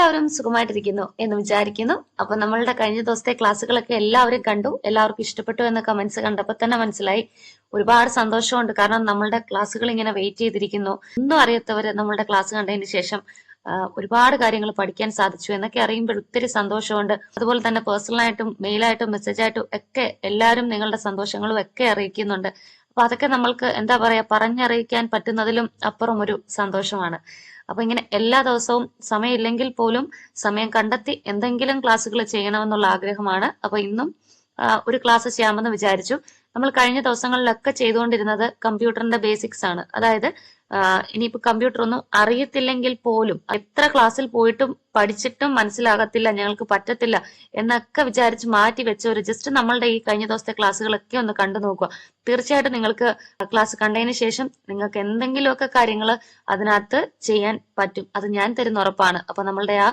എല്ലാവരും സുഖമായിട്ടിരിക്കുന്നു എന്ന് വിചാരിക്കുന്നു. അപ്പൊ നമ്മളുടെ കഴിഞ്ഞ ദിവസത്തെ ക്ലാസ്സുകളൊക്കെ എല്ലാവരും കണ്ടു. എല്ലാവർക്കും ഇഷ്ടപ്പെട്ടു എന്ന കമന്റ്സ് കണ്ടപ്പോൾ തന്നെ മനസ്സിലായി. ഒരുപാട് സന്തോഷമുണ്ട്. കാരണം നമ്മളുടെ ക്ലാസ്സുകൾ ഇങ്ങനെ വെയിറ്റ് ചെയ്തിരിക്കുന്നു. ഒന്നും അറിയാത്തവര് നമ്മളുടെ ക്ലാസ് കണ്ടതിന് ശേഷം ഒരുപാട് കാര്യങ്ങൾ പഠിക്കാൻ സാധിച്ചു എന്നൊക്കെ അറിയുമ്പോൾ ഒത്തിരി സന്തോഷമുണ്ട്. അതുപോലെ തന്നെ പേഴ്സണലായിട്ടും മെയിലായിട്ടും മെസ്സേജായിട്ടും ഒക്കെ എല്ലാവരും നിങ്ങളുടെ സന്തോഷങ്ങളും ഒക്കെ അറിയിക്കുന്നുണ്ട്. അപ്പൊ അതൊക്കെ നമ്മൾക്ക് എന്താ പറയാ പറഞ്ഞറിയിക്കാൻ പറ്റുന്നതിലും അപ്പുറം ഒരു സന്തോഷമാണ്. അപ്പൊ ഇങ്ങനെ എല്ലാ ദിവസവും സമയമില്ലെങ്കിൽ പോലും സമയം കണ്ടെത്തി എന്തെങ്കിലും ക്ലാസ്സുകൾ ചെയ്യണമെന്നുള്ള ആഗ്രഹമാണ്. അപ്പൊ ഇന്നും ഒരു ക്ലാസ് ചെയ്യാമെന്ന് വിചാരിച്ചു. നമ്മൾ കഴിഞ്ഞ ദിവസങ്ങളിലൊക്കെ ചെയ്തുകൊണ്ടിരുന്നത് കമ്പ്യൂട്ടറിന്റെ ബേസിക്സ് ആണ്. അതായത് ഇനിയിപ്പോ കമ്പ്യൂട്ടർ ഒന്നും അറിയത്തില്ലെങ്കിൽ പോലും എത്ര ക്ലാസ്സിൽ പോയിട്ടും പഠിച്ചിട്ടും മനസ്സിലാകത്തില്ല ഞങ്ങൾക്ക് പറ്റത്തില്ല എന്നൊക്കെ വിചാരിച്ച് മാറ്റി വെച്ച ഒരു ജസ്റ്റ് നമ്മളുടെ ഈ കഴിഞ്ഞ ദിവസത്തെ ക്ലാസ്സുകളൊക്കെ ഒന്ന് കണ്ടു നോക്കുക. തീർച്ചയായിട്ടും നിങ്ങൾക്ക് ക്ലാസ് കണ്ടതിന് ശേഷം നിങ്ങൾക്ക് എന്തെങ്കിലുമൊക്കെ കാര്യങ്ങൾ അതിനകത്ത് ചെയ്യാൻ പറ്റും. അത് ഞാൻ തരുന്ന ഉറപ്പാണ്. അപ്പൊ നമ്മളുടെ ആ,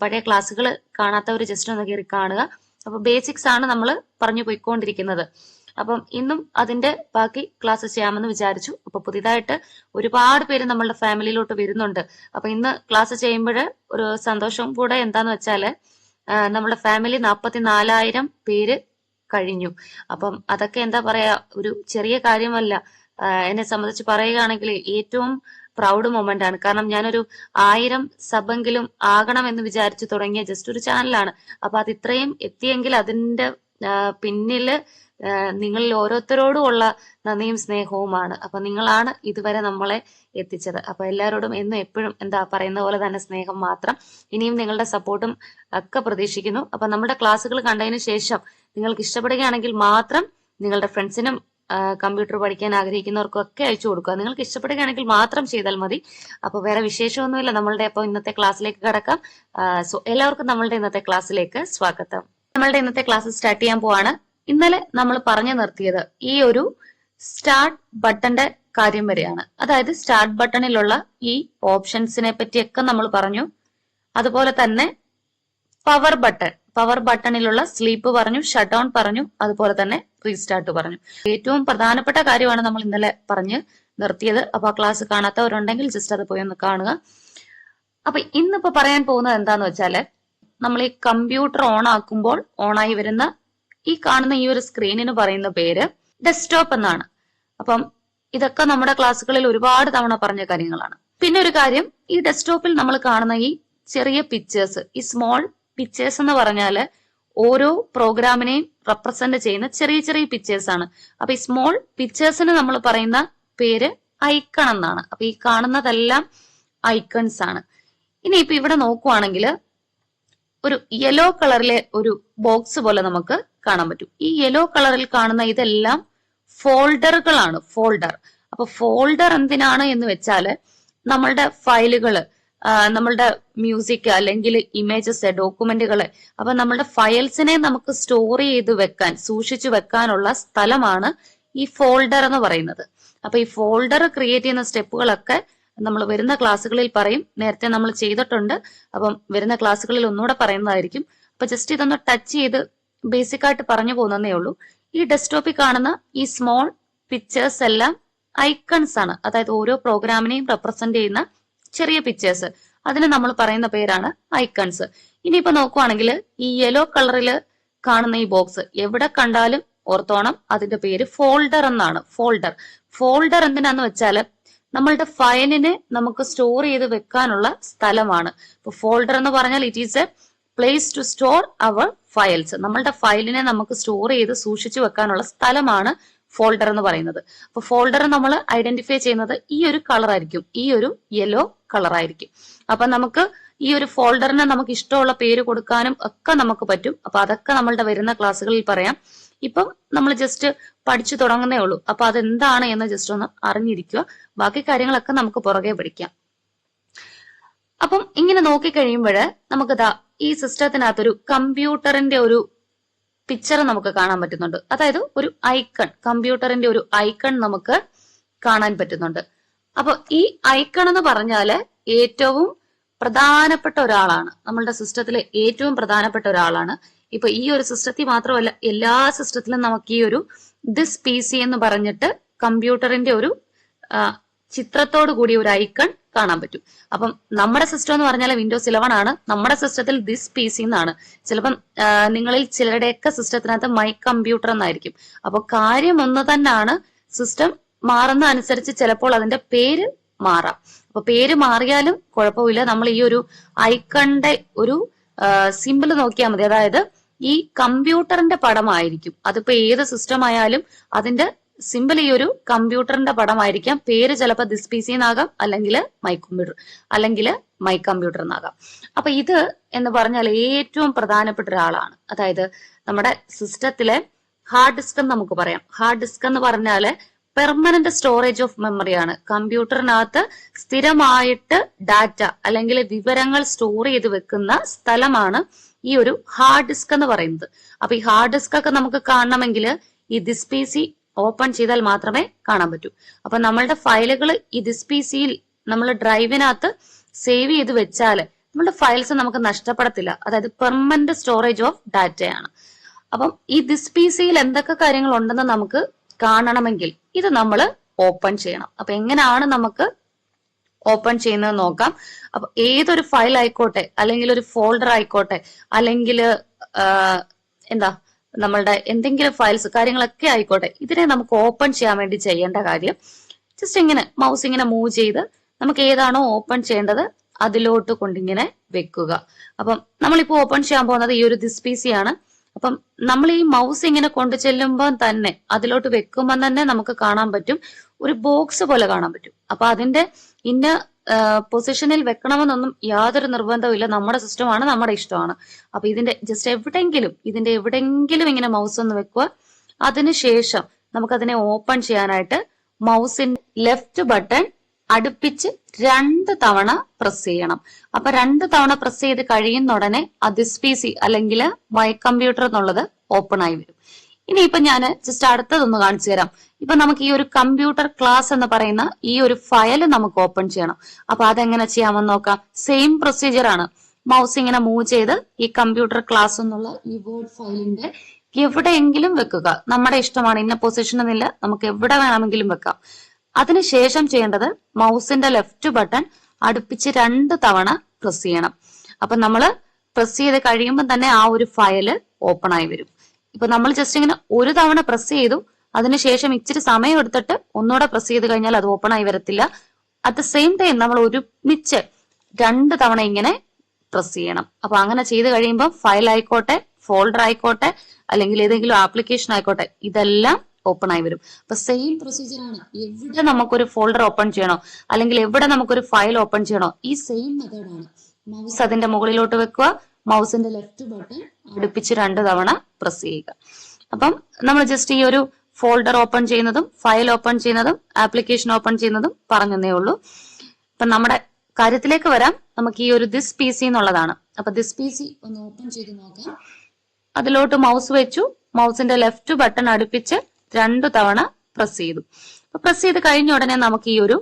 പഴയ ക്ലാസ്സുകൾ കാണാത്തവർ ജസ്റ്റ് ഒന്ന് കയറി കാണുക. അപ്പൊ ബേസിക്സ് ആണ് നമ്മൾ പറഞ്ഞു പോയിക്കൊണ്ടിരിക്കുന്നത്. അപ്പം ഇന്നും അതിന്റെ ബാക്കി ക്ലാസ് ചെയ്യാമെന്ന് വിചാരിച്ചു. അപ്പൊ പുതിയതായിട്ട് ഒരുപാട് പേര് നമ്മളുടെ ഫാമിലിയിലോട്ട് വരുന്നുണ്ട്. അപ്പൊ ഇന്ന് ക്ലാസ് ചെയ്യുമ്പോൾ ഒരു സന്തോഷം കൂടെ എന്താന്ന് വെച്ചാൽ നമ്മുടെ ഫാമിലി നാപ്പത്തി നാലായിരം പേര് കഴിഞ്ഞു. അപ്പം അതൊക്കെ എന്താ പറയാ ഒരു ചെറിയ കാര്യമല്ല. എന്നെ സംബന്ധിച്ച് പറയുകയാണെങ്കിൽ ഏറ്റവും പ്രൗഡ് മൊമെന്റ് ആണ്. കാരണം ഞാനൊരു ആയിരം സബെങ്കിലും ആകണം എന്ന് വിചാരിച്ചു തുടങ്ങിയ ജസ്റ്റ് ഒരു ചാനലാണ് അപ്പൊ അത് ഇത്രയും എത്തിയെങ്കിൽ അതിന്റെ പിന്നിൽ നിങ്ങളിൽ ഓരോരുത്തരോടും ഉള്ള നന്ദിയും സ്നേഹവുമാണ്. അപ്പൊ നിങ്ങളാണ് ഇതുവരെ നമ്മളെ എത്തിച്ചത്. അപ്പൊ എല്ലാവരോടും എന്നും എപ്പോഴും എന്താ പറയുന്ന പോലെ തന്നെ സ്നേഹം മാത്രം. ഇനിയും നിങ്ങളുടെ സപ്പോർട്ടും ഒക്കെ പ്രതീക്ഷിക്കുന്നു. അപ്പൊ നമ്മുടെ ക്ലാസ്സുകൾ കണ്ടതിന് ശേഷം നിങ്ങൾക്ക് ഇഷ്ടപ്പെടുകയാണെങ്കിൽ മാത്രം നിങ്ങളുടെ ഫ്രണ്ട്സിനും കമ്പ്യൂട്ടർ പഠിക്കാൻ ആഗ്രഹിക്കുന്നവർക്കും ഒക്കെ അയച്ചു കൊടുക്കുക. നിങ്ങൾക്ക് ഇഷ്ടപ്പെടുകയാണെങ്കിൽ മാത്രം ചെയ്താൽ മതി. അപ്പൊ വേറെ വിശേഷമൊന്നുമില്ല. നമ്മളുടെ അപ്പോൾ ഇന്നത്തെ ക്ലാസ്സിലേക്ക് കടക്കാം. സോ എല്ലാവർക്കും നമ്മളുടെ ഇന്നത്തെ ക്ലാസ്സിലേക്ക് സ്വാഗതം. നമ്മളുടെ ഇന്നത്തെ ക്ലാസ് സ്റ്റാർട്ട് ചെയ്യാൻ പോവാണ്. ഇന്നലെ നമ്മൾ പറഞ്ഞു നിർത്തിയത് ഈ ഒരു സ്റ്റാർട്ട് ബട്ടന്റെ കാര്യം വരെയാണ്. അതായത് സ്റ്റാർട്ട് ബട്ടണിലുള്ള ഈ ഓപ്ഷൻസിനെ പറ്റിയൊക്കെ നമ്മൾ പറഞ്ഞു. അതുപോലെ തന്നെ പവർ ബട്ടൺ പവർ ബട്ടണിലുള്ള സ്ലീപ്പ് പറഞ്ഞു ഷട്ട് ഡൗൺ പറഞ്ഞു അതുപോലെ തന്നെ റീസ്റ്റാർട്ട് പറഞ്ഞു. ഏറ്റവും പ്രധാനപ്പെട്ട കാര്യമാണ് നമ്മൾ ഇന്നലെ പറഞ്ഞ് നിർത്തിയത്. അപ്പൊ ആ ക്ലാസ് കാണാത്തവരുണ്ടെങ്കിൽ ജസ്റ്റ് അത് പോയി ഒന്ന് കാണുക. അപ്പൊ ഇന്നിപ്പോ പറയാൻ പോകുന്നത് എന്താന്ന് വെച്ചാൽ നമ്മൾ ഈ കമ്പ്യൂട്ടർ ഓൺ ആക്കുമ്പോൾ ഓണായി വരുന്ന ഈ കാണുന്ന ഈ ഒരു സ്ക്രീനിന് പറയുന്ന പേര് ഡെസ്ക്ടോപ്പ് എന്നാണ്. അപ്പം ഇതൊക്കെ നമ്മുടെ ക്ലാസ്സുകളിൽ ഒരുപാട് തവണ പറഞ്ഞ കാര്യങ്ങളാണ്. പിന്നെ ഒരു കാര്യം ഈ ഡെസ്ക്ടോപ്പിൽ നമ്മൾ കാണുന്ന ഈ ചെറിയ പിക്ചേഴ്സ് ഈ സ്മോൾ പിക്ചേഴ്സ് എന്ന് പറഞ്ഞാൽ ഓരോ പ്രോഗ്രാമിനെയും റെപ്രസെന്റ് ചെയ്യുന്ന ചെറിയ ചെറിയ പിക്ചേഴ്സ് ആണ്. അപ്പൊ ഈ സ്മോൾ പിക്ചേഴ്സിന് നമ്മൾ പറയുന്ന പേര് ഐക്കൺ എന്നാണ്. അപ്പൊ ഈ കാണുന്നതെല്ലാം ഐക്കൺസ് ആണ്. ഇനി ഇപ്പൊ ഇവിടെ നോക്കുവാണെങ്കിൽ ഒരു യെല്ലോ കളറിലെ ഒരു ബോക്സ് പോലെ നമുക്ക് കാണാൻ പറ്റും. ഈ യെല്ലോ കളറിൽ കാണുന്ന ഇതെല്ലാം ഫോൾഡറുകളാണ് ഫോൾഡർ അപ്പൊ ഫോൾഡർ എന്തിനാണ് എന്ന് വെച്ചാൽ നമ്മളുടെ ഫയലുകൾ നമ്മളുടെ മ്യൂസിക് അല്ലെങ്കിൽ ഇമേജസ് ഡോക്യുമെന്റുകൾ അപ്പൊ നമ്മളുടെ ഫയൽസിനെ നമുക്ക് സ്റ്റോർ ചെയ്ത് വെക്കാൻ സൂക്ഷിച്ചു വെക്കാനുള്ള സ്ഥലമാണ് ഈ ഫോൾഡർ എന്ന് പറയുന്നത്. അപ്പൊ ഈ ഫോൾഡർ ക്രിയേറ്റ് ചെയ്യുന്ന സ്റ്റെപ്പുകളൊക്കെ നമ്മൾ വരുന്ന ക്ലാസ്സുകളിൽ പറയും. നേരത്തെ നമ്മൾ ചെയ്തിട്ടുണ്ട്. അപ്പം വരുന്ന ക്ലാസ്സുകളിൽ ഒന്നുകൂടെ പറയുന്നതായിരിക്കും. അപ്പൊ ജസ്റ്റ് ഇതൊന്ന് ടച്ച് ചെയ്ത് ബേസിക് ആയിട്ട് പറഞ്ഞു പോകുന്നതേ ഉള്ളൂ. ഈ ഡെസ്ക്ടോപ്പിൽ കാണുന്ന ഈ സ്മോൾ പിക്ചേഴ്സ് എല്ലാം ഐക്കൺസ് ആണ്. അതായത് ഓരോ പ്രോഗ്രാമിനെയും റെപ്രസെന്റ് ചെയ്യുന്ന ചെറിയ പിക്ചേഴ്സ് അതിന് നമ്മൾ പറയുന്ന പേരാണ് ഐക്കൺസ് ഇനിയിപ്പോ നോക്കുവാണെങ്കിൽ ഈ യെല്ലോ കളറിൽ കാണുന്ന ഈ ബോക്സ് എവിടെ കണ്ടാലും ഓർത്തോണം അതിന്റെ പേര് ഫോൾഡർ എന്നാണ്. ഫോൾഡർ ഫോൾഡർ എന്തിനാന്ന് വെച്ചാൽ നമ്മളുടെ ഫയലിനെ നമുക്ക് സ്റ്റോർ ചെയ്ത് വെക്കാനുള്ള സ്ഥലമാണ്. ഇപ്പൊ ഫോൾഡർ എന്ന് പറഞ്ഞാൽ it is a place to store our files നമ്മളുടെ ഫയലിനെ നമുക്ക് സ്റ്റോർ ചെയ്ത് സൂക്ഷിച്ചു വെക്കാനുള്ള സ്ഥലമാണ് ഫോൾഡർ എന്ന് പറയുന്നത്. അപ്പൊ ഫോൾഡർ നമ്മൾ ഐഡന്റിഫൈ ചെയ്യുന്നത് ഈ ഒരു കളർ ആയിരിക്കും. ഈ ഒരു യെല്ലോ കളർ ആയിരിക്കും. അപ്പൊ നമുക്ക് ഈ ഒരു ഫോൾഡറിന് നമുക്ക് ഇഷ്ടമുള്ള പേര് കൊടുക്കാനും ഒക്കെ നമുക്ക് പറ്റും. അപ്പൊ അതൊക്കെ നമ്മളുടെ വരുന്ന ക്ലാസ്സുകളിൽ പറയാം. ഇപ്പം നമ്മൾ ജസ്റ്റ് പഠിച്ചു തുടങ്ങുന്നേ ഉള്ളൂ. അപ്പൊ അതെന്താണ് എന്ന് ജസ്റ്റ് ഒന്ന് അറിഞ്ഞിരിക്കുക. ബാക്കി കാര്യങ്ങളൊക്കെ നമുക്ക് പുറകെ പഠിക്കാം. അപ്പം ഇങ്ങനെ നോക്കിക്കഴിയുമ്പോൾ നമുക്ക് ദാ ഈ സിസ്റ്റത്തിനകത്തൊരു കമ്പ്യൂട്ടറിന്റെ ഒരു പിക്ചർ നമുക്ക് കാണാൻ പറ്റുന്നുണ്ട്. അതായത് ഒരു ഐക്കൺ കമ്പ്യൂട്ടറിന്റെ ഒരു ഐക്കൺ നമുക്ക് കാണാൻ പറ്റുന്നുണ്ട്. അപ്പൊ ഈ ഐക്കൺ എന്ന് പറഞ്ഞാൽ ഏറ്റവും പ്രധാനപ്പെട്ട ഒരാളാണ്. നമ്മളുടെ സിസ്റ്റത്തിലെ ഏറ്റവും പ്രധാനപ്പെട്ട ഒരാളാണ്. ഇപ്പൊ ഈ ഒരു സിസ്റ്റത്തിൽ മാത്രമല്ല എല്ലാ സിസ്റ്റത്തിലും നമുക്ക് ഈ ഒരു ദിസ് പി സി എന്ന് പറഞ്ഞിട്ട് കമ്പ്യൂട്ടറിന്റെ ഒരു ചിത്രത്തോടു കൂടി ഒരു ഐക്കൺ കാണാൻ പറ്റും. അപ്പം നമ്മുടെ സിസ്റ്റം എന്ന് പറഞ്ഞാൽ വിൻഡോസ് ഇലവൻ ആണ്. നമ്മുടെ സിസ്റ്റത്തിൽ ദിസ് പി സി എന്നാണ് ചിലപ്പം നിങ്ങളിൽ ചിലരുടെയൊക്കെ സിസ്റ്റത്തിനകത്ത് മൈ കമ്പ്യൂട്ടർ എന്നായിരിക്കും. അപ്പൊ കാര്യം ഒന്ന് തന്നെയാണ് സിസ്റ്റം മാറുന്ന അനുസരിച്ച് ചിലപ്പോൾ അതിന്റെ പേര് മാറാം. അപ്പൊ പേര് മാറിയാലും കുഴപ്പമില്ല. നമ്മൾ ഈ ഒരു ഐക്കണിന്റെ ഒരു സിമ്പിൾ നോക്കിയാൽ മതി. അതായത് ഈ കമ്പ്യൂട്ടറിന്റെ പടമായിരിക്കും. അതിപ്പോ ഏത് സിസ്റ്റം ആയാലും അതിന്റെ സിമ്പിൾ ഈ ഒരു കമ്പ്യൂട്ടറിന്റെ പടമായിരിക്കാം. പേര് ചിലപ്പോൾ ദിസ് പി അല്ലെങ്കിൽ മൈ കമ്പ്യൂട്ടർ അല്ലെങ്കിൽ മൈ കമ്പ്യൂട്ടർ എന്നാകാം അപ്പൊ ഇത് എന്ന് പറഞ്ഞാൽ ഏറ്റവും പ്രധാനപ്പെട്ട ഒരാളാണ്. അതായത് നമ്മുടെ സിസ്റ്റത്തിലെ ഹാർഡ് ഡിസ്ക് എന്ന് നമുക്ക് പറയാം. ഹാർഡ് ഡിസ്ക് എന്ന് പറഞ്ഞാൽ പെർമനന്റ് സ്റ്റോറേജ് ഓഫ് മെമ്മറിയാണ് കമ്പ്യൂട്ടറിനകത്ത് സ്ഥിരമായിട്ട് ഡാറ്റ അല്ലെങ്കിൽ വിവരങ്ങൾ സ്റ്റോർ ചെയ്ത് വെക്കുന്ന സ്ഥലമാണ് ഈ ഒരു ഹാർഡ് ഡിസ്ക് എന്ന് പറയുന്നത്. അപ്പൊ ഈ ഹാർഡ് ഡിസ്ക് ഒക്കെ നമുക്ക് കാണണമെങ്കിൽ ഈ ദിസ് പി സി ഓപ്പൺ ചെയ്താൽ മാത്രമേ കാണാൻ പറ്റൂ. അപ്പൊ നമ്മളുടെ ഫയലുകൾ ഈ ദിസ് പി സിയിൽ നമ്മൾ ഡ്രൈവിനകത്ത് സേവ് ചെയ്ത് വെച്ചാൽ നമ്മുടെ ഫയൽസ് നമുക്ക് നഷ്ടപ്പെടത്തില്ല. അതായത് പെർമനന്റ് സ്റ്റോറേജ് ഓഫ് ഡാറ്റയാണ് അപ്പം ഈ ദിസ് പി സിയിൽ എന്തൊക്കെ കാര്യങ്ങൾ ഉണ്ടെന്ന് നമുക്ക് കാണണമെങ്കിൽ ഇത് നമ്മൾ ഓപ്പൺ ചെയ്യണം. അപ്പൊ എങ്ങനെയാണ് നമുക്ക് ഓപ്പൺ ചെയ്യുന്നത് നോക്കാം. അപ്പൊ ഏതൊരു ഫയൽ ആയിക്കോട്ടെ അല്ലെങ്കിൽ ഒരു ഫോൾഡർ ആയിക്കോട്ടെ അല്ലെങ്കിൽ എന്താ നമ്മളുടെ എന്തെങ്കിലും ഫയൽസ് കാര്യങ്ങളൊക്കെ ആയിക്കോട്ടെ ഇതിനെ നമുക്ക് ഓപ്പൺ ചെയ്യാൻ വേണ്ടി ചെയ്യേണ്ട കാര്യം ജസ്റ്റ് ഇങ്ങനെ മൗസ് ഇങ്ങനെ മൂവ് ചെയ്ത് നമുക്ക് ഏതാണോ ഓപ്പൺ ചെയ്യേണ്ടത് അതിലോട്ട് കൊണ്ടിങ്ങനെ വെക്കുക. അപ്പം നമ്മളിപ്പോ ഓപ്പൺ ചെയ്യാൻ പോകുന്നത് ഈ ഒരു ദിസ് പി സി ആണ്. അപ്പം നമ്മൾ ഈ മൗസ് ഇങ്ങനെ കൊണ്ടു ചെല്ലുമ്പോൾ തന്നെ അതിലോട്ട് വെക്കുമ്പോൾ തന്നെ നമുക്ക് കാണാൻ പറ്റും. ഒരു ബോക്സ് പോലെ കാണാൻ പറ്റും. അപ്പൊ അതിന്റെ ഇന്ന പൊസിഷനിൽ വെക്കണമെന്നൊന്നും യാതൊരു നിർബന്ധവും ഇല്ല. നമ്മുടെ സിസ്റ്റമാണ് നമ്മുടെ ഇഷ്ടമാണ്. അപ്പൊ ഇതിന്റെ ജസ്റ്റ് എവിടെങ്കിലും ഇതിന്റെ എവിടെങ്കിലും ഇങ്ങനെ മൗസ് ഒന്ന് വെക്കുക അതിനുശേഷം നമുക്കതിനെ ഓപ്പൺ ചെയ്യാനായിട്ട് മൗസിന്റെ ലെഫ്റ്റ് ബട്ടൺ അടുപ്പിച്ച് രണ്ട് തവണ പ്രസ് ചെയ്യണം. അപ്പൊ രണ്ട് തവണ പ്രസ് ചെയ്ത് കഴിയുന്ന ഉടനെ ദിസ് പി സി അല്ലെങ്കിൽ മൈ കമ്പ്യൂട്ടർ എന്നുള്ളത് ഓപ്പൺ ആയി വരും. ഇനിയിപ്പൊ ഞാൻ ജസ്റ്റ് അടുത്തതൊന്ന് കാണിച്ചു തരാം. ഇപ്പൊ നമുക്ക് ഈ ഒരു കമ്പ്യൂട്ടർ ക്ലാസ് എന്ന് പറയുന്ന ഈ ഒരു ഫയൽ നമുക്ക് ഓപ്പൺ ചെയ്യണം. അപ്പൊ അതെങ്ങനെ ചെയ്യാമെന്ന് നോക്കാം. സെയിം പ്രൊസീജിയർ ആണ്. മൗസ് ഇങ്ങനെ മൂവ് ചെയ്ത് ഈ കമ്പ്യൂട്ടർ ക്ലാസ് എന്നുള്ള ഈ വേർഡ് ഫയലിന്റെ എവിടെയെങ്കിലും വെക്കുക. നമ്മുടെ ഇഷ്ടമാണ്. ഇന്ന പൊസിഷൻ എന്നില്ല നമുക്ക് എവിടെ വേണമെങ്കിലും വെക്കാം. അതിനുശേഷം ചെയ്യേണ്ടത് മൗസിന്റെ ലെഫ്റ്റ് ബട്ടൺ അടുപ്പിച്ച് രണ്ട് തവണ പ്രസ് ചെയ്യണം. അപ്പൊ നമ്മൾ പ്രസ് ചെയ്ത് കഴിയുമ്പോൾ തന്നെ ആ ഒരു ഫയൽ ഓപ്പൺ ആയി വരും. ഇപ്പൊ നമ്മൾ ജസ്റ്റ് ഇങ്ങനെ ഒരു തവണ പ്രസ് ചെയ്തു അതിനുശേഷം ഇച്ചിരി സമയം എടുത്തിട്ട് ഒന്നുകൂടെ പ്രസ് ചെയ്ത് കഴിഞ്ഞാൽ അത് ഓപ്പൺ ആയി വരത്തില്ല. അറ്റ് ദ സെയിം ടൈം നമ്മൾ ഒരുമിച്ച് രണ്ട് തവണ ഇങ്ങനെ പ്രസ് ചെയ്യണം. അപ്പൊ അങ്ങനെ ചെയ്ത് കഴിയുമ്പോൾ ഫയൽ ആയിക്കോട്ടെ ഫോൾഡർ ആയിക്കോട്ടെ അല്ലെങ്കിൽ ഏതെങ്കിലും ആപ്ലിക്കേഷൻ ആയിക്കോട്ടെ ഇതെല്ലാം ഓപ്പൺ ആയി വരും. അപ്പൊ സെയിം പ്രൊസീജിയർ ആണ്. എവിടെ നമുക്കൊരു ഫോൾഡർ ഓപ്പൺ ചെയ്യണോ അല്ലെങ്കിൽ എവിടെ നമുക്കൊരു ഫയൽ ഓപ്പൺ ചെയ്യണോ ഈ സെയിം മെത്തേഡാണ് മൗസ് അതിന്റെ മുകളിലോട്ട് വെക്കുക മൗസിന്റെ ലെഫ്റ്റ് ബട്ടൺ അടുപ്പിച്ച് രണ്ട് തവണ പ്രസ് ചെയ്യുക. അപ്പം നമ്മൾ ജസ്റ്റ് ഈ ഒരു ഫോൾഡർ ഓപ്പൺ ചെയ്യുന്നതും ഫയൽ ഓപ്പൺ ചെയ്യുന്നതും ആപ്ലിക്കേഷൻ ഓപ്പൺ ചെയ്യുന്നതും പറഞ്ഞതേ ഉള്ളൂ. അപ്പൊ നമ്മുടെ കാര്യത്തിലേക്ക് വരാം. നമുക്ക് ഈ ഒരു ദിസ് പി സി എന്നുള്ളതാണ്. അപ്പൊ ദിസ് പി സി ഒന്ന് ഓപ്പൺ ചെയ്ത് നോക്കാം. അതിലോട്ട് മൗസ് വെച്ചു. മൗസിന്റെ ലെഫ്റ്റ് ബട്ടൺ അടുപ്പിച്ച് രണ്ടു തവണ പ്രസ് ചെയ്തു. പ്രസ് ചെയ്ത് കഴിഞ്ഞ ഉടനെ നമുക്ക് ഈ ഒരു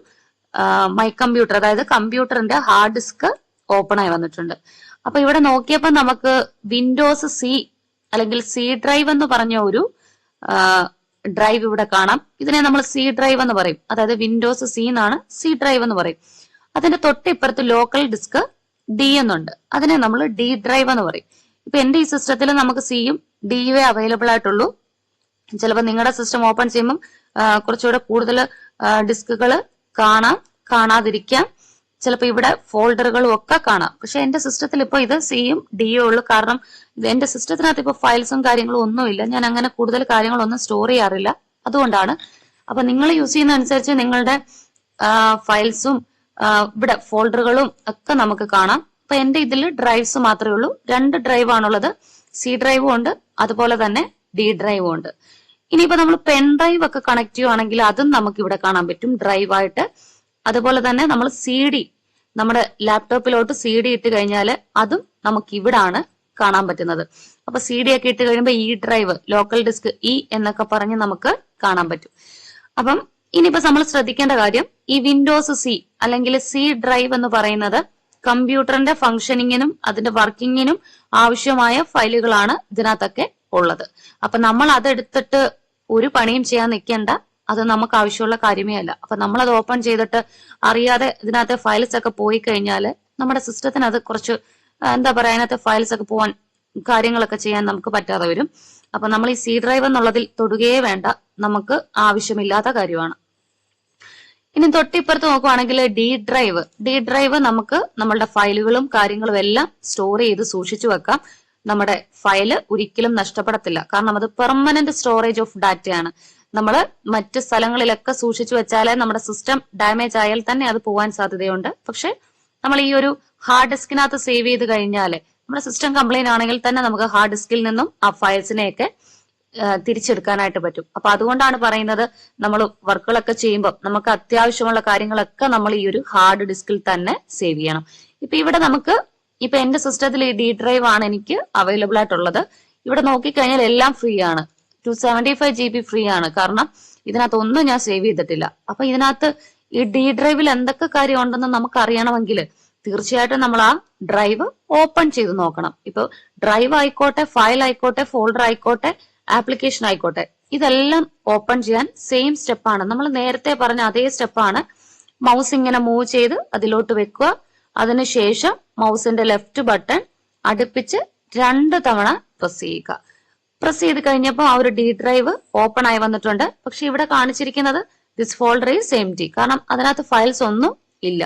മൈ കമ്പ്യൂട്ടർ അതായത് കമ്പ്യൂട്ടറിന്റെ ഹാർഡ് ഡിസ്ക് ഓപ്പൺ ആയി വന്നിട്ടുണ്ട്. അപ്പൊ ഇവിടെ നോക്കിയപ്പോൾ നമുക്ക് വിൻഡോസ് സി അല്ലെങ്കിൽ സി ഡ്രൈവ് എന്ന് പറഞ്ഞ ഒരു ഡ്രൈവ് ഇവിടെ കാണാം. ഇതിനെ നമ്മൾ സി ഡ്രൈവ് എന്ന് പറയും. അതായത് വിൻഡോസ് സി എന്നാണ് സി ഡ്രൈവ് എന്ന് പറയും. അതിന്റെ തൊട്ടിപ്പുറത്ത് ലോക്കൽ ഡിസ്ക് ഡി എന്നുണ്ട്. അതിനെ നമ്മൾ ഡി ഡ്രൈവ് എന്ന് പറയും. ഇപ്പൊ എന്റെ ഈ സിസ്റ്റത്തിൽ നമുക്ക് സിയും ഡിയുവേ അവൈലബിൾ ആയിട്ടുള്ളൂ. ചിലപ്പോൾ നിങ്ങളുടെ സിസ്റ്റം ഓപ്പൺ ചെയ്യുമ്പം കുറച്ചുകൂടെ കൂടുതൽ ഡിസ്കുകൾ കാണാം കാണാതിരിക്കാം. ചിലപ്പോൾ ഇവിടെ ഫോൾഡറുകളും ഒക്കെ കാണാം. പക്ഷെ എന്റെ സിസ്റ്റത്തിൽ ഇപ്പോൾ ഇത് സിയും ഡിയും ഉള്ളു. കാരണം എന്റെ സിസ്റ്റത്തിനകത്ത് ഇപ്പോൾ ഫയൽസും കാര്യങ്ങളും ഒന്നുമില്ല ഞാൻ അങ്ങനെ കൂടുതൽ കാര്യങ്ങളൊന്നും സ്റ്റോർ ചെയ്യാറില്ല. അതുകൊണ്ടാണ്. അപ്പൊ നിങ്ങൾ യൂസ് ചെയ്യുന്ന അനുസരിച്ച് നിങ്ങളുടെ ഫയൽസും ഇവിടെ ഫോൾഡറുകളും ഒക്കെ നമുക്ക് കാണാം. അപ്പൊ എന്റെ ഇതിൽ ഡ്രൈവ്സ് മാത്രമേ ഉള്ളൂ. രണ്ട് ഡ്രൈവ് ആണുള്ളത്. സി ഡ്രൈവും ഉണ്ട്. അതുപോലെ തന്നെ ഡി ഡ്രൈവും ഉണ്ട്. ഇനിയിപ്പോ നമ്മൾ പെൻ ഡ്രൈവ് ഒക്കെ കണക്ട് ചെയ്യുവാണെങ്കിൽ അതും നമുക്ക് ഇവിടെ കാണാൻ പറ്റും. ഡ്രൈവ് ആയിട്ട് അതുപോലെ തന്നെ നമ്മൾ സി ഡി നമ്മുടെ ലാപ്ടോപ്പിലോട്ട് സി ഡി ഇട്ട് കഴിഞ്ഞാൽ അതും നമുക്ക് ഇവിടാണ് കാണാൻ പറ്റുന്നത്. അപ്പൊ സി ഡി ഒക്കെ ഇട്ട് കഴിയുമ്പോൾ E drive local disk E എന്നൊക്കെ പറഞ്ഞ് നമുക്ക് കാണാൻ പറ്റും. അപ്പം ഇനിയിപ്പോ നമ്മൾ ശ്രദ്ധിക്കേണ്ട കാര്യം ഈ വിൻഡോസ് സി അല്ലെങ്കിൽ സി ഡ്രൈവ് എന്ന് പറയുന്നത് കമ്പ്യൂട്ടറിന്റെ ഫംഗ്ഷനിങ്ങിനും അതിന്റെ വർക്കിങ്ങിനും ആവശ്യമായ ഫയലുകളാണ് ഇതിനകത്തൊക്കെ ഉള്ളത്. അപ്പൊ നമ്മൾ അതെടുത്തിട്ട് ഒരു പണിയും ചെയ്യാൻ നിൽക്കേണ്ട അത് നമുക്ക് ആവശ്യമുള്ള കാര്യമേ അല്ല. അപ്പൊ നമ്മൾ അത് ഓപ്പൺ ചെയ്തിട്ട് അറിയാതെ ഇതിനകത്തെ ഫയൽസ് ഒക്കെ പോയി കഴിഞ്ഞാൽ നമ്മുടെ സിസ്റ്റത്തിന് അത് കുറച്ച് എന്താ പറയാ അതിനകത്തെ ഫയൽസ് ഒക്കെ പോവാൻ കാര്യങ്ങളൊക്കെ ചെയ്യാൻ നമുക്ക് പറ്റാതെ വരും. അപ്പൊ നമ്മൾ ഈ സി ഡ്രൈവ് എന്നുള്ളതിൽ തൊടുകയേ വേണ്ട. നമുക്ക് ആവശ്യമില്ലാത്ത കാര്യമാണ്. ഇനി തൊട്ടിപ്പുറത്ത് നോക്കുവാണെങ്കിൽ ഡി ഡ്രൈവ് ഡി ഡ്രൈവ് നമുക്ക് നമ്മളുടെ ഫയലുകളും കാര്യങ്ങളും എല്ലാം സ്റ്റോർ ചെയ്ത് സൂക്ഷിച്ചു വെക്കാം. നമ്മുടെ ഫയൽ ഒരിക്കലും നഷ്ടപ്പെടത്തില്ല. കാരണം അത് പെർമനന്റ് സ്റ്റോറേജ് ഓഫ് ഡാറ്റയാണ് നമ്മൾ മറ്റ് സ്ഥലങ്ങളിലൊക്കെ സൂക്ഷിച്ചു വെച്ചാലേ നമ്മുടെ സിസ്റ്റം ഡാമേജ് ആയാൽ തന്നെ അത് പോകാൻ സാധ്യതയുണ്ട്. പക്ഷെ നമ്മൾ ഈ ഒരു ഹാർഡ് ഡിസ്കിനകത്ത് സേവ് ചെയ്ത് കഴിഞ്ഞാൽ നമ്മുടെ സിസ്റ്റം കംപ്ലൈന്റ് ആണെങ്കിൽ തന്നെ നമുക്ക് ഹാർഡ് ഡിസ്കിൽ നിന്നും ആ ഫയൽസിനെയൊക്കെ തിരിച്ചെടുക്കാനായിട്ട് പറ്റും. അപ്പൊ അതുകൊണ്ടാണ് പറയുന്നത് നമ്മൾ വർക്കുകളൊക്കെ ചെയ്യുമ്പോൾ നമുക്ക് അത്യാവശ്യമുള്ള കാര്യങ്ങളൊക്കെ നമ്മൾ ഈ ഒരു ഹാർഡ് ഡിസ്കിൽ തന്നെ സേവ് ചെയ്യണം. ഇപ്പൊ ഇവിടെ നമുക്ക് ഇപ്പൊ എന്റെ സിസ്റ്റത്തിൽ ഈ ഡി ഡ്രൈവ് ആണ് എനിക്ക് അവൈലബിൾ ആയിട്ടുള്ളത്. ഇവിടെ നോക്കിക്കഴിഞ്ഞാൽ എല്ലാം ഫ്രീ ആണ്. Two seventy five G B free ആണ്. കാരണം ഇതിനകത്ത് ഒന്നും ഞാൻ സേവ് ചെയ്തിട്ടില്ല. അപ്പൊ ഇതിനകത്ത് ഈ ഡി ഡ്രൈവിൽ എന്തൊക്കെ കാര്യം ഉണ്ടെന്ന് നമുക്ക് അറിയണമെങ്കിൽ തീർച്ചയായിട്ടും നമ്മൾ ആ ഡ്രൈവ് ഓപ്പൺ ചെയ്ത് നോക്കണം. ഇപ്പൊ ഡ്രൈവ് ആയിക്കോട്ടെ ഫയൽ ആയിക്കോട്ടെ ഫോൾഡർ ആയിക്കോട്ടെ ആപ്ലിക്കേഷൻ ആയിക്കോട്ടെ ഇതെല്ലാം ഓപ്പൺ ചെയ്യാൻ സെയിം സ്റ്റെപ്പാണ് നമ്മൾ നേരത്തെ പറഞ്ഞ അതേ സ്റ്റെപ്പാണ് മൗസ് ഇങ്ങനെ മൂവ് ചെയ്ത് അതിലോട്ട് വെക്കുക. അതിനുശേഷം മൗസിന്റെ ലെഫ്റ്റ് ബട്ടൺ അടുപ്പിച്ച് രണ്ട് തവണ പ്രസ് ചെയ്യുക. പ്രസ് ചെയ്ത് കഴിഞ്ഞപ്പോൾ ആ ഒരു ഡി ഡ്രൈവ് ഓപ്പൺ ആയി വന്നിട്ടുണ്ട്. പക്ഷെ ഇവിടെ കാണിച്ചിരിക്കുന്നത് this folder is M T കാരണം അതിനകത്ത് ഫയൽസ് ഒന്നും ഇല്ല.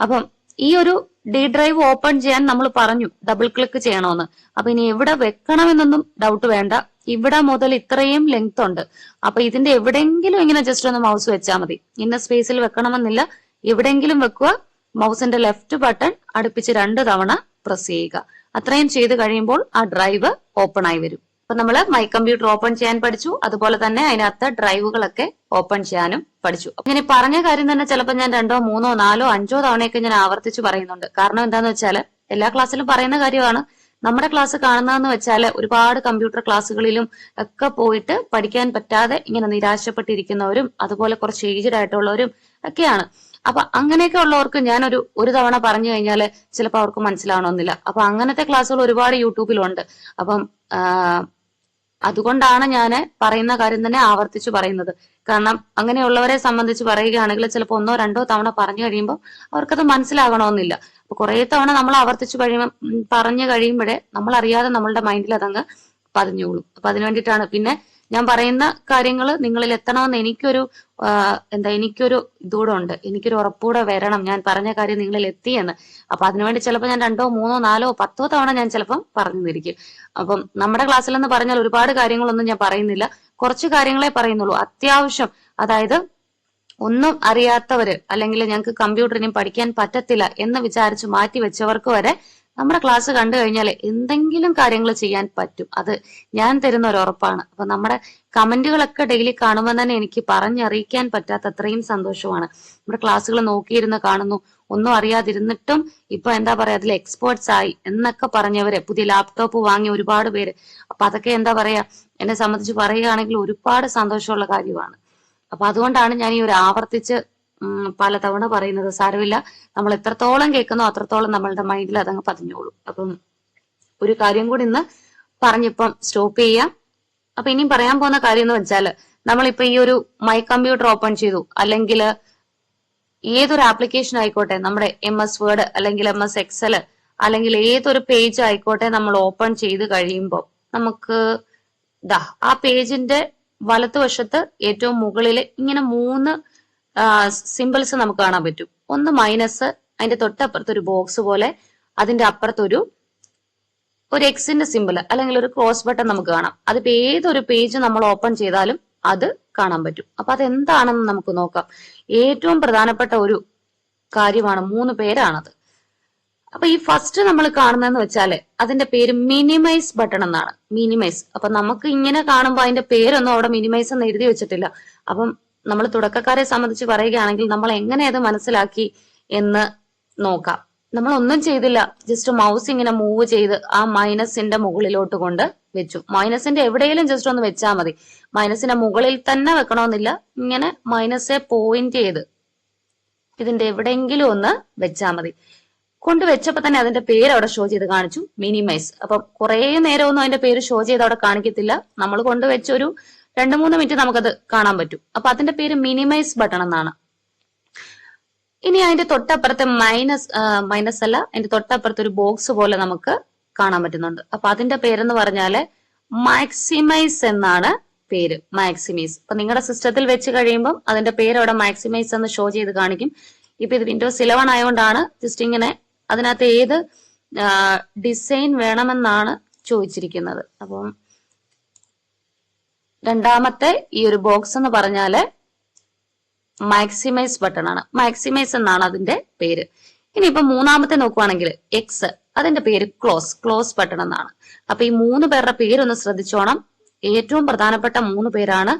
അപ്പം ഈ ഒരു ഡി ഡ്രൈവ് ഓപ്പൺ ചെയ്യാൻ നമ്മൾ പറഞ്ഞു ഡബിൾ ക്ലിക്ക് ചെയ്യണമെന്ന് അപ്പൊ ഇനി എവിടെ വെക്കണമെന്നൊന്നും ഡൗട്ട് വേണ്ട. ഇവിടെ മുതൽ ഇത്രയും ലെങ്ത് ഉണ്ട്. അപ്പൊ ഇതിന്റെ എവിടെയെങ്കിലും ഇങ്ങനെ ജസ്റ്റ് ഒന്ന് മൗസ് വെച്ചാൽ മതി. ഇന്ന സ്പേസിൽ വെക്കണമെന്നില്ല. എവിടെയെങ്കിലും വെക്കുക. മൗസിന്റെ ലെഫ്റ്റ് ബട്ടൺ അടുപ്പിച്ച് രണ്ട് തവണ പ്രസ് ചെയ്യുക. അത്രയും ചെയ്ത് കഴിയുമ്പോൾ ആ ഡ്രൈവ് ഓപ്പൺ ആയി വരും. അപ്പൊ നമ്മൾ മൈ കമ്പ്യൂട്ടർ ഓപ്പൺ ചെയ്യാൻ പഠിച്ചു. അതുപോലെ തന്നെ അതിനകത്ത് ഡ്രൈവുകളൊക്കെ ഓപ്പൺ ചെയ്യാനും പഠിച്ചു. ഇങ്ങനെ പറഞ്ഞ കാര്യം തന്നെ ചിലപ്പോൾ ഞാൻ രണ്ടോ മൂന്നോ നാലോ അഞ്ചോ തവണയൊക്കെ ഞാൻ ആവർത്തിച്ച് പറയുന്നുണ്ട്. കാരണം എന്താന്ന് വെച്ചാൽ എല്ലാ ക്ലാസ്സിലും പറയുന്ന കാര്യമാണ്. നമ്മുടെ ക്ലാസ് കാണുന്നതെന്ന് വെച്ചാൽ ഒരുപാട് കമ്പ്യൂട്ടർ ക്ലാസ്സുകളിലും ഒക്കെ പോയിട്ട് പഠിക്കാൻ പറ്റാതെ ഇങ്ങനെ നിരാശപ്പെട്ടിരിക്കുന്നവരും അതുപോലെ കുറച്ച് ഏജ്ഡ് ആയിട്ടുള്ളവരും ഒക്കെയാണ്. അപ്പൊ അങ്ങനെയൊക്കെ ഉള്ളവർക്ക് ഞാൻ ഒരു ഒരു തവണ പറഞ്ഞു കഴിഞ്ഞാൽ ചിലപ്പോൾ അവർക്ക് മനസ്സിലാവണമെന്നില്ല. അപ്പൊ അങ്ങനത്തെ ക്ലാസ്സുകൾ ഒരുപാട് യൂട്യൂബിലുണ്ട്. അപ്പം അതുകൊണ്ടാണ് ഞാൻ പറയുന്ന കാര്യം തന്നെ ആവർത്തിച്ചു പറയുന്നത്. കാരണം അങ്ങനെയുള്ളവരെ സംബന്ധിച്ച് പറയുകയാണെങ്കിൽ ചിലപ്പോൾ ഒന്നോ രണ്ടോ തവണ പറഞ്ഞു കഴിയുമ്പോൾ അവർക്കത് മനസ്സിലാകണമെന്നില്ല. അപ്പൊ കുറെ തവണ നമ്മൾ ആവർത്തിച്ചു കഴിയുമ്പോൾ പറഞ്ഞു കഴിയുമ്പോഴേ നമ്മൾ അറിയാതെ നമ്മളുടെ മൈൻഡിൽ അതങ്ങ് പതിഞ്ഞോളും. അപ്പൊ അതിനു വേണ്ടിയിട്ടാണ്. പിന്നെ ഞാൻ പറയുന്ന കാര്യങ്ങൾ നിങ്ങളിൽ എത്തണമെന്ന് എനിക്കൊരു എന്താ എനിക്കൊരു ഇതൂടെ ഉണ്ട്. എനിക്കൊരു ഉറപ്പൂടെ വരണം. ഞാൻ പറഞ്ഞ കാര്യം നിങ്ങളിൽ എത്തിയെന്ന്. അപ്പൊ അതിനുവേണ്ടി ചിലപ്പോൾ ഞാൻ രണ്ടോ മൂന്നോ നാലോ പത്തോ തവണ ഞാൻ ചിലപ്പം പറഞ്ഞു തിരിക്കും അപ്പം നമ്മുടെ ക്ലാസ്സിൽ എന്ന് പറഞ്ഞാൽ ഒരുപാട് കാര്യങ്ങളൊന്നും ഞാൻ പറയുന്നില്ല. കുറച്ച് കാര്യങ്ങളെ പറയുന്നുള്ളൂ. അത്യാവശ്യം അതായത് ഒന്നും അറിയാത്തവര് അല്ലെങ്കിൽ ഞങ്ങൾക്ക് കമ്പ്യൂട്ടറിനും പഠിക്കാൻ പറ്റത്തില്ല എന്ന് വിചാരിച്ച് മാറ്റി വെച്ചവർക്ക് വരെ നമ്മുടെ ക്ലാസ് കണ്ടു കഴിഞ്ഞാൽ എന്തെങ്കിലും കാര്യങ്ങൾ ചെയ്യാൻ പറ്റും. അത് ഞാൻ തരുന്ന ഒരു ഉറപ്പാണ്. അപ്പൊ നമ്മുടെ കമന്റുകളൊക്കെ ഡെയിലി കാണുമ്പോൾ തന്നെ എനിക്ക് പറഞ്ഞറിയിക്കാൻ പറ്റാത്ത അത്രയും സന്തോഷമാണ്. നമ്മുടെ ക്ലാസ്സുകൾ നോക്കിയിരുന്ന് കാണുന്നു. ഒന്നും അറിയാതിരുന്നിട്ടും ഇപ്പൊ എന്താ പറയാ അതിൽ എക്സ്പേർട്സ് ആയി എന്നൊക്കെ പറഞ്ഞവര് പുതിയ ലാപ്ടോപ്പ് വാങ്ങിയ ഒരുപാട് പേര്. അപ്പൊ അതൊക്കെ എന്താ പറയാ എന്നെ സംബന്ധിച്ച് പറയുകയാണെങ്കിൽ ഒരുപാട് സന്തോഷമുള്ള കാര്യമാണ്. അപ്പൊ അതുകൊണ്ടാണ് ഞാൻ ഈ ഒരു ആവർത്തിച്ച് പലതവണ പറയുന്നത് സാരമില്ല. നമ്മൾ എത്രത്തോളം കേൾക്കുന്നോ അത്രത്തോളം നമ്മളുടെ മൈൻഡിൽ അതങ്ങ് പതിഞ്ഞോളൂ. അപ്പം ഒരു കാര്യം കൂടി ഇന്ന് പറഞ്ഞിപ്പം സ്റ്റോപ്പ് ചെയ്യാം. അപ്പൊ ഇനിയും പറയാൻ പോകുന്ന കാര്യം എന്ന് വെച്ചാൽ നമ്മളിപ്പോ ഈ ഒരു മൈ കമ്പ്യൂട്ടർ ഓപ്പൺ ചെയ്തു അല്ലെങ്കിൽ ഏതൊരു ആപ്ലിക്കേഷൻ ആയിക്കോട്ടെ നമ്മുടെ എം എസ് വേർഡ് അല്ലെങ്കിൽ എം എസ് എക്സൽ അല്ലെങ്കിൽ ഏതൊരു പേജ് ആയിക്കോട്ടെ നമ്മൾ ഓപ്പൺ ചെയ്ത് കഴിയുമ്പോൾ നമുക്ക് ദാ ആ പേജിന്റെ വലത്തുവശത്ത് ഏറ്റവും മുകളിൽ ഇങ്ങനെ മൂന്ന് സിമ്പിൾസ് നമുക്ക് കാണാൻ പറ്റും. ഒന്ന് മൈനസ് അതിന്റെ തൊട്ടപ്പുറത്ത് ഒരു ബോക്സ് പോലെ അതിന്റെ അപ്പുറത്തൊരു ഒരു എക്സിന്റെ സിമ്പിൾ അല്ലെങ്കിൽ ഒരു ക്രോസ് ബട്ടൺ നമുക്ക് കാണാം. അതിപ്പോ ഏതൊരു പേജ് നമ്മൾ ഓപ്പൺ ചെയ്താലും അത് കാണാൻ പറ്റും. അപ്പൊ അതെന്താണെന്ന് നമുക്ക് നോക്കാം. ഏറ്റവും പ്രധാനപ്പെട്ട ഒരു കാര്യമാണ് മൂന്ന് പേരാണത്. അപ്പൊ ഈ ഫസ്റ്റ് നമ്മൾ കാണുന്നതെന്ന് വെച്ചാൽ അതിന്റെ പേര് മിനിമൈസ് ബട്ടൺ എന്നാണ്. മിനിമൈസ് അപ്പൊ നമുക്ക് ഇങ്ങനെ കാണുമ്പോൾ അതിന്റെ പേരൊന്നും അവിടെ മിനിമൈസ് എന്ന് എഴുതി വെച്ചിട്ടില്ല. അപ്പം നമ്മൾ തുടക്കക്കാരെ സംബന്ധിച്ച് പറയുകയാണെങ്കിൽ നമ്മൾ എങ്ങനെ അത് മനസ്സിലാക്കി എന്ന് നോക്കാം. നമ്മൾ ഒന്നും ചെയ്തില്ല. ജസ്റ്റ് മൗസ് ഇങ്ങനെ മൂവ് ചെയ്ത് ആ മൈനസിന്റെ മുകളിലോട്ട് കൊണ്ട് വെച്ചു. മൈനസിന്റെ എവിടെയെങ്കിലും ജസ്റ്റ് ഒന്ന് വെച്ചാൽ മതി. മൈനസിന്റെ മുകളിൽ തന്നെ വെക്കണമെന്നില്ല. ഇങ്ങനെ മൈനസെ പോയിന്റ് ചെയ്ത് ഇതിന്റെ എവിടെയെങ്കിലും ഒന്ന് വെച്ചാൽ മതി. കൊണ്ട് വെച്ചപ്പോ തന്നെ അതിന്റെ പേര് അവിടെ ഷോ ചെയ്ത് കാണിച്ചു. മിനിമൈസ് അപ്പം കുറെ നേരമൊന്നും അതിന്റെ പേര് ഷോ ചെയ്ത് അവിടെ കാണിക്കത്തില്ല. നമ്മൾ കൊണ്ട് വെച്ചൊരു രണ്ട് മൂന്ന് മിനിറ്റ് നമുക്കത് കാണാൻ പറ്റും. അപ്പൊ അതിന്റെ പേര് മിനിമൈസ് ബട്ടൺ എന്നാണ്. ഇനി അതിന്റെ തൊട്ടപ്പുറത്തെ മൈനസ് മൈനസ് അല്ല അതിന്റെ തൊട്ടപ്പുറത്തെ ഒരു ബോക്സ് പോലെ നമുക്ക് കാണാൻ പറ്റുന്നുണ്ട്. അപ്പൊ അതിന്റെ പേരെന്ന് പറഞ്ഞാൽ മാക്സിമൈസ് എന്നാണ് പേര്. മാക്സിമൈസ് അപ്പൊ നിങ്ങളുടെ സിസ്റ്റത്തിൽ വെച്ച് കഴിയുമ്പോൾ അതിന്റെ പേര് അവിടെ മാക്സിമൈസ് എന്ന് ഷോ ചെയ്ത് കാണിക്കും. ഇപ്പൊ ഇത് വിൻഡോസ് ഇലവൺ ആയതുകൊണ്ടാണ് ജസ്റ്റ് ഇങ്ങനെ അതിനകത്ത് ഏത് ഡിസൈൻ വേണമെന്നാണ് ചോദിച്ചിരിക്കുന്നത്. അപ്പം രണ്ടാമത്തെ ഈ ഒരു ബോക്സ് എന്ന് പറഞ്ഞാൽ മാക്സിമൈസ് ബട്ടൺ ആണ്. മാക്സിമൈസ് എന്നാണ് അതിന്റെ പേര്. ഇനി ഇനിയിപ്പോ മൂന്നാമത്തെ നോക്കുവാണെങ്കിൽ എക്സ് അതിന്റെ പേര് ക്ലോസ് ക്ലോസ് ബട്ടൺ എന്നാണ്. അപ്പൊ ഈ മൂന്ന് പേരുടെ പേരൊന്ന് ശ്രദ്ധിച്ചോണം. ഏറ്റവും പ്രധാനപ്പെട്ട മൂന്ന് പേരാണ്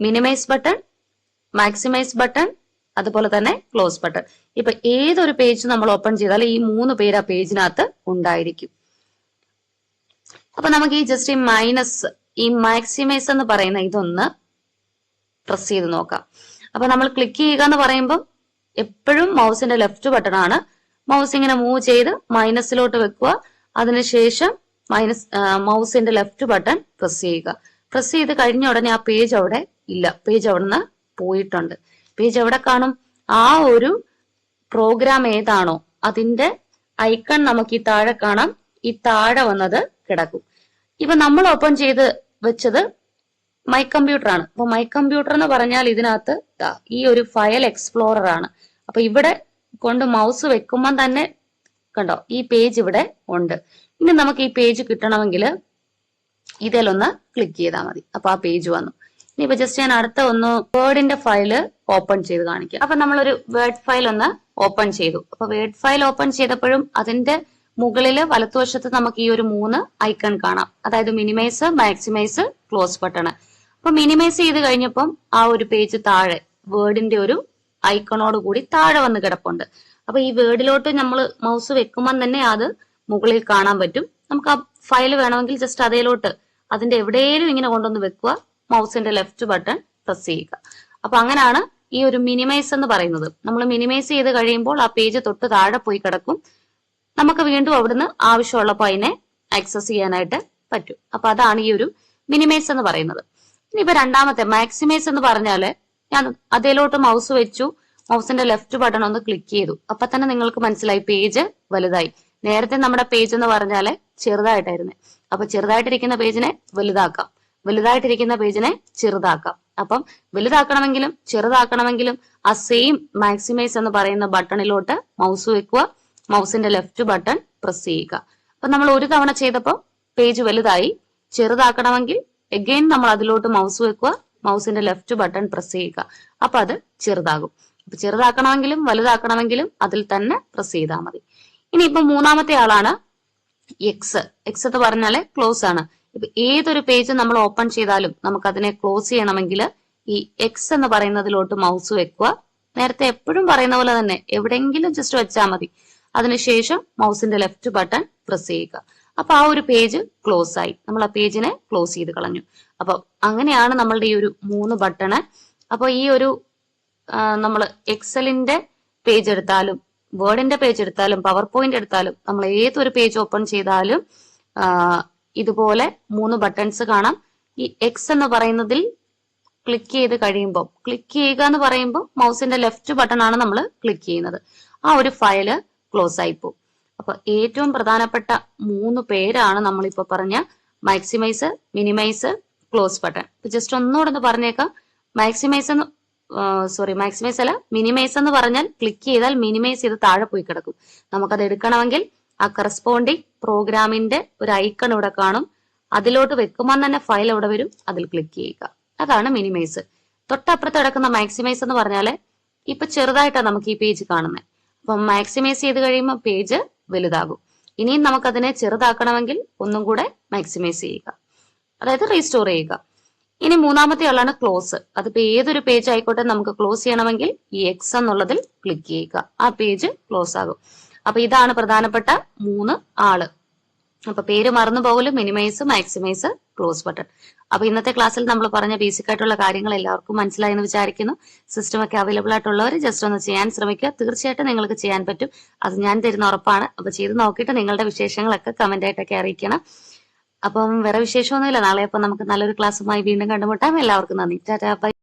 മിനിമൈസ് ബട്ടൺ മാക്സിമൈസ് ബട്ടൺ അതുപോലെ തന്നെ ക്ലോസ് ബട്ടൺ ഇപ്പൊ ഏതൊരു പേജ് നമ്മൾ ഓപ്പൺ ചെയ്താലും ഈ മൂന്ന് പേര് ആ പേജിനകത്ത് ഉണ്ടായിരിക്കും. അപ്പൊ നമുക്ക് ഈ ജസ്റ്റ് ഈ മൈനസ് ഈ മാക്സിമൈസ് എന്ന് പറയുന്ന ഇതൊന്ന് പ്രസ് ചെയ്ത് നോക്കാം. അപ്പൊ നമ്മൾ ക്ലിക്ക് ചെയ്യുക എന്ന് പറയുമ്പം എപ്പോഴും മൗസിന്റെ ലെഫ്റ്റ് ബട്ടൺ ആണ്. മൗസ് ഇങ്ങനെ മൂവ് ചെയ്ത് മൈനസിലോട്ട് വെക്കുക. അതിനുശേഷം മൈനസ് മൗസിന്റെ ലെഫ്റ്റ് ബട്ടൺ പ്രസ് ചെയ്യുക. പ്രസ് ചെയ്ത് കഴിഞ്ഞ ഉടനെ ആ പേജ് അവിടെ ഇല്ല. പേജ് അവിടെ നിന്ന് പോയിട്ടുണ്ട്. പേജ് എവിടെ കാണും? ആ ഒരു പ്രോഗ്രാം ഏതാണോ അതിന്റെ ഐക്കൺ നമുക്ക് ഈ താഴെ കാണാം. ഈ താഴെ വന്നത് കിടക്കും. ഇപ്പൊ നമ്മൾ ഓപ്പൺ ചെയ്ത് വെച്ചത് മൈ കമ്പ്യൂട്ടർ ആണ്. അപ്പൊ മൈ കമ്പ്യൂട്ടർ എന്ന് പറഞ്ഞാൽ ഇതിനകത്ത് ഈ ഒരു ഫയൽ എക്സ്പ്ലോറർ ആണ്. അപ്പൊ ഇവിടെ കൊണ്ട് മൗസ് വെക്കുമ്പോൾ തന്നെ കണ്ടോ ഈ പേജ് ഇവിടെ ഉണ്ട്. ഇനി നമുക്ക് ഈ പേജ് കിട്ടണമെങ്കിൽ ഇതിലൊന്ന് ക്ലിക്ക് ചെയ്താൽ മതി. അപ്പൊ ആ പേജ് വന്നു. ഇനിയിപ്പോ ജസ്റ്റ് ഞാൻ അടുത്ത ഒന്ന് വേർഡിന്റെ ഫയൽ ഓപ്പൺ ചെയ്ത് കാണിക്കാം. അപ്പൊ നമ്മളൊരു വേർഡ് ഫയൽ ഒന്ന് ഓപ്പൺ ചെയ്തു. അപ്പൊ വേർഡ് ഫയൽ ഓപ്പൺ ചെയ്തപ്പോഴും അതിന്റെ മുകളിൽ വലത്തുവശത്ത് നമുക്ക് ഈ ഒരു മൂന്ന് ഐക്കൺ കാണാം. അതായത് മിനിമൈസ് മാക്സിമൈസ് ക്ലോസ് ബട്ടൺ അപ്പൊ മിനിമൈസ് ചെയ്ത് കഴിഞ്ഞപ്പം ആ ഒരു പേജ് താഴെ വേർഡിന്റെ ഒരു ഐക്കണോട് കൂടി താഴെ വന്ന് കിടപ്പുണ്ട്. അപ്പൊ ഈ വേർഡിലോട്ട് നമ്മൾ മൗസ് വെക്കുമ്പോൾ തന്നെ അത് മുകളിൽ കാണാൻ പറ്റും. നമുക്ക് ആ ഫയൽ വേണമെങ്കിൽ ജസ്റ്റ് അതേലോട്ട് അതിന്റെ എവിടെയും ഇങ്ങനെ കൊണ്ടുവന്ന് വെക്കുക. മൗസിന്റെ ലെഫ്റ്റ് ബട്ടൺ പ്രസ് ചെയ്യുക. അപ്പൊ അങ്ങനെയാണ് ഈ ഒരു മിനിമൈസ് എന്ന് പറയുന്നത്. നമ്മൾ മിനിമൈസ് ചെയ്ത് കഴിയുമ്പോൾ ആ പേജ് തൊട്ട് താഴെ പോയി കിടക്കും. നമുക്ക് വീണ്ടും അവിടുന്ന് ആവശ്യമുള്ളപ്പോൾ അതിനെ ആക്സസ് ചെയ്യാനായിട്ട് പറ്റും. അപ്പൊ അതാണ് ഈ ഒരു മിനിമൈസ് എന്ന് പറയുന്നത്. ഇനിയിപ്പോ രണ്ടാമത്തെ മാക്സിമൈസ് എന്ന് പറഞ്ഞാൽ ഞാൻ അതിലോട്ട് മൗസ് വെച്ചു. മൗസിന്റെ ലെഫ്റ്റ് ബട്ടൺ ഒന്ന് ക്ലിക്ക് ചെയ്തു. അപ്പൊ തന്നെ നിങ്ങൾക്ക് മനസ്സിലായി പേജ് വലുതായി. നേരത്തെ നമ്മുടെ പേജ് എന്ന് പറഞ്ഞാൽ ചെറുതായിട്ടായിരുന്നു. അപ്പൊ ചെറുതായിട്ടിരിക്കുന്ന പേജിനെ വലുതാക്കാം. വലുതായിട്ടിരിക്കുന്ന പേജിനെ ചെറുതാക്കാം. അപ്പം വലുതാക്കണമെങ്കിലും ചെറുതാക്കണമെങ്കിലും ആ സെയിം മാക്സിമൈസ് എന്ന് പറയുന്ന ബട്ടണിലോട്ട് മൗസ് വെക്കുക. മൗസിന്റെ ലെഫ്റ്റ് ബട്ടൺ പ്രസ് ചെയ്യുക. അപ്പൊ നമ്മൾ ഒരു തവണ ചെയ്തപ്പോൾ പേജ് വലുതായി. ചെറുതാക്കണമെങ്കിൽ എഗെയിൻ നമ്മൾ അതിലോട്ട് മൗസ് വെക്കുക. മൗസിന്റെ ലെഫ്റ്റ് ബട്ടൺ പ്രസ് ചെയ്യുക. അപ്പൊ അത് ചെറുതാകും. അപ്പൊ ചെറുതാക്കണമെങ്കിലും വലുതാക്കണമെങ്കിലും അതിൽ തന്നെ പ്രസ് ചെയ്താൽ മതി. ഇനി ഇപ്പൊ മൂന്നാമത്തെ ആളാണ് എക്സ് എക്സ് എന്ന് പറഞ്ഞാൽ ക്ലോസ് ആണ്. ഇപ്പൊ ഏതൊരു പേജ് നമ്മൾ ഓപ്പൺ ചെയ്താലും നമുക്ക് അതിനെ ക്ലോസ് ചെയ്യണമെങ്കിൽ ഈ എക്സ് എന്ന് പറയുന്നതിലോട്ട് മൗസ് വെക്കുക. നേരത്തെ എപ്പോഴും പറയുന്ന പോലെ തന്നെ എവിടെയെങ്കിലും ജസ്റ്റ് വെച്ചാൽ മതി. അതിനുശേഷം മൗസിന്റെ ലെഫ്റ്റ് ബട്ടൺ പ്രസ് ചെയ്യുക. അപ്പൊ ആ ഒരു പേജ് ക്ലോസ് ആയി. നമ്മൾ ആ പേജിനെ ക്ലോസ് ചെയ്ത് കളഞ്ഞു. അപ്പൊ അങ്ങനെയാണ് നമ്മളുടെ ഈ ഒരു മൂന്ന് ബട്ടണ്. അപ്പൊ ഈ ഒരു നമ്മൾ എക്സലിന്റെ പേജ് എടുത്താലും വേർഡിന്റെ പേജ് എടുത്താലും പവർ പോയിന്റ് എടുത്താലും നമ്മൾ ഏതൊരു പേജ് ഓപ്പൺ ചെയ്താലും ഇതുപോലെ മൂന്ന് ബട്ടൺസ് കാണാം. ഈ എക്സ് എന്ന് പറയുന്നതിൽ ക്ലിക്ക് ചെയ്ത് കഴിയുമ്പോൾ ക്ലിക്ക് ചെയ്യുക എന്ന് പറയുമ്പോൾ മൗസിന്റെ ലെഫ്റ്റ് ബട്ടൺ ആണ് നമ്മൾ ക്ലിക്ക് ചെയ്യുന്നത്. ആ ഒരു ഫയൽ ക്ലോസ് ആയി പോകും. അപ്പൊ ഏറ്റവും പ്രധാനപ്പെട്ട മൂന്ന് പേരാണ് നമ്മളിപ്പോ പറഞ്ഞ മാക്സിമൈസ് മിനിമൈസ് ക്ലോസ് ബട്ടൺ ഇപ്പൊ ജസ്റ്റ് ഒന്നുകൂടെ ഒന്ന് പറഞ്ഞേക്കാം. മാക്സിമൈസ് എന്ന് സോറി മാക്സിമൈസ് അല്ല മിനിമൈസ് എന്ന് പറഞ്ഞാൽ ക്ലിക്ക് ചെയ്താൽ മിനിമൈസ് ചെയ്ത് താഴെ പോയി കിടക്കും. നമുക്കത് എടുക്കണമെങ്കിൽ ആ കറസ്പോണ്ടിങ് പ്രോഗ്രാമിന്റെ ഒരു ഐക്കൺ ഇവിടെ കാണും. അതിലോട്ട് വെക്കുമ്പോൾ തന്നെ ഫയൽ അവിടെ വരും. അതിൽ ക്ലിക്ക് ചെയ്യുക. അതാണ് മിനിമൈസ് തൊട്ടപ്പുറത്ത് കിടക്കുന്ന മാക്സിമൈസ് എന്ന് പറഞ്ഞാൽ ഇപ്പൊ ചെറുതായിട്ടാണ് നമുക്ക് ഈ പേജ് കാണുന്നത് അപ്പം മാക്സിമൈസ് ചെയ്ത് കഴിയുമ്പോൾ പേജ് വലുതാകും. ഇനിയും നമുക്കതിനെ ചെറുതാക്കണമെങ്കിൽ ഒന്നും കൂടെ മാക്സിമൈസ് ചെയ്യുക. അതായത് റീസ്റ്റോർ ചെയ്യുക. ഇനി മൂന്നാമത്തെ ആളാണ് ക്ലോസ് അതിപ്പോ ഏതൊരു പേജ് ആയിക്കോട്ടെ നമുക്ക് ക്ലോസ് ചെയ്യണമെങ്കിൽ ഈ എക്സ് എന്നുള്ളതിൽ ക്ലിക്ക് ചെയ്യുക. ആ പേജ് ക്ലോസ് ആകും. അപ്പൊ ഇതാണ് പ്രധാനപ്പെട്ട മൂന്ന് ആൾ. അപ്പൊ പേര് മറന്നു പോകലും മിനിമൈസ് മാക്സിമൈസ് ക്ലോസ് ബട്ടൺ അപ്പൊ ഇന്നത്തെ ക്ലാസ്സിൽ നമ്മൾ പറഞ്ഞ ബേസിക് ആയിട്ടുള്ള കാര്യങ്ങൾ എല്ലാവർക്കും മനസ്സിലായി എന്ന് വിചാരിക്കുന്നു. സിസ്റ്റം ഒക്കെ അവൈലബിൾ ആയിട്ടുള്ളവർ ജസ്റ്റ് ഒന്ന് ചെയ്യാൻ ശ്രമിക്കുക. തീർച്ചയായിട്ടും നിങ്ങൾക്ക് ചെയ്യാൻ പറ്റും. അത് ഞാൻ തരുന്ന ഉറപ്പാണ്. അപ്പൊ ചെയ്ത് നോക്കിയിട്ട് നിങ്ങളുടെ വിശേഷങ്ങളൊക്കെ കമന്റ് ആയിട്ടൊക്കെ അറിയിക്കണം. അപ്പം വേറെ വിശേഷമൊന്നുമില്ല. നാളെ അപ്പം നമുക്ക് നല്ലൊരു ക്ലാസ്സുമായി വീണ്ടും കണ്ടുമുട്ടാം. എല്ലാവർക്കും നന്ദി. Tata bye.